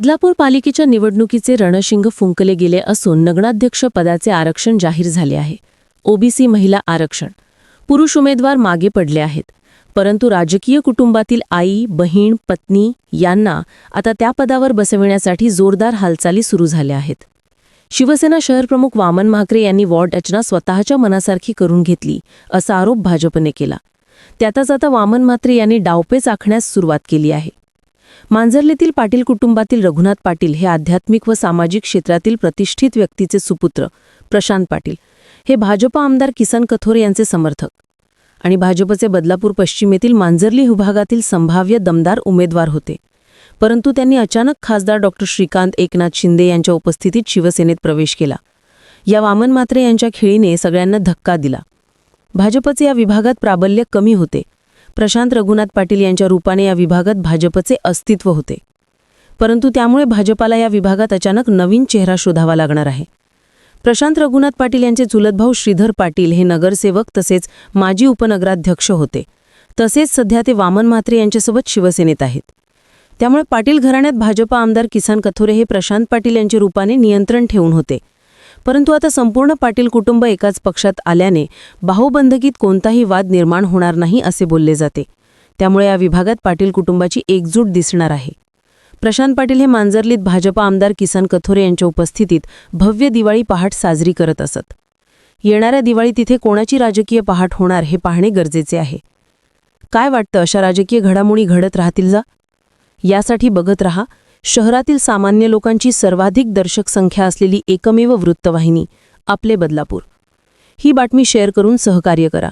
बदलापूर पालिकेच्या निवडणुकीचे रणशिंग फुंकले गेले असून नगराध्यक्ष पदाचे आरक्षण जाहीर झाले आहे. ओबीसी महिला आरक्षण. पुरुष उमेदवार मागे पडले आहेत. परंतु राजकीय कुटुंबातील आई बहीण पत्नी यांना आता त्या पदावर बसविण्यासाठी जोरदार हालचाली सुरू झाल्या आहेत. शिवसेना शहरप्रमुख वामन म्हाकरे यांनी वॉर्ड रचना स्वतःच्या मनासारखी करून घेतली असा आरोप भाजपने केला. त्यातच आता वामन म्हात्रे यांनी डावपेच आखण्यास सुरुवात केली आहे. मांजर्लेतील पाटील कुटुंबातील रघुनाथ पाटील हे आध्यात्मिक व सामाजिक क्षेत्रातील प्रतिष्ठित व्यक्तीचे सुपुत्र प्रशांत पाटील. हे भाजपा आमदार किसन कथोरे यांचे समर्थक आणि भाजपचे बदलापूर पश्चिमेतील मांजर्ली विभागातील संभाव्य दमदार उमेदवार होते. परंतु त्यांनी अचानक खासदार डॉक्टर श्रीकांत एकनाथ शिंदे यांच्या उपस्थितीत शिवसेनेत प्रवेश केला. या वामन मात्रे यांच्या खेळीने सगळ्यांना धक्का दिला. भाजपचे या विभागात प्राबल्य कमी होते. प्रशांत रघुनाथ पाटील यांच्या रूपाने या विभागात भाजपचे अस्तित्व होते. परंतु त्यामुळे भाजपाला या विभागात अचानक नवीन चेहरा शोधावा लागणार आहे. प्रशांत रघुनाथ पाटील यांचे चुलत भाऊ श्रीधर पाटील हे नगरसेवक तसेच माजी उपनगराध्यक्ष होते. तसेच सध्या ते वामन म्हात्रे यांच्यासोबत शिवसेनेत आहेत. त्यामुळे पाटील घराण्यात भाजपा आमदार किसान कथोरे हे प्रशांत पाटील यांच्या रूपाने नियंत्रण ठेवून होते. परंतु आता संपूर्ण पाटील कुटुंब एकाच पक्षात आल्याने बाहुबंधकीत कोणताही वाद निर्माण होणार नाही असे बोलले जाते. त्यामुळे या विभागात पाटील कुटुंबाची एकजूट दिसणार आहे. प्रशांत पाटील हे मांजर्लीत भाजपा आमदार किसन कथोरे यांच्या उपस्थितीत भव्य दिवाळी पहाट साजरी करत असत. येणाऱ्या दिवाळी तिथे कोणाची राजकीय पहाट होणार हे पाहणे गरजेचे आहे. काय वाटतं अशा राजकीय घडामोडी घडत राहतील जा? यासाठी बघत रहा. शहरातील सामान्य लोकांची सर्वाधिक दर्शक संख्या असलेली एकमेव वृत्तवाहिनी आपले बदलापूर. ही बातमी शेअर करून सहकार्य करा.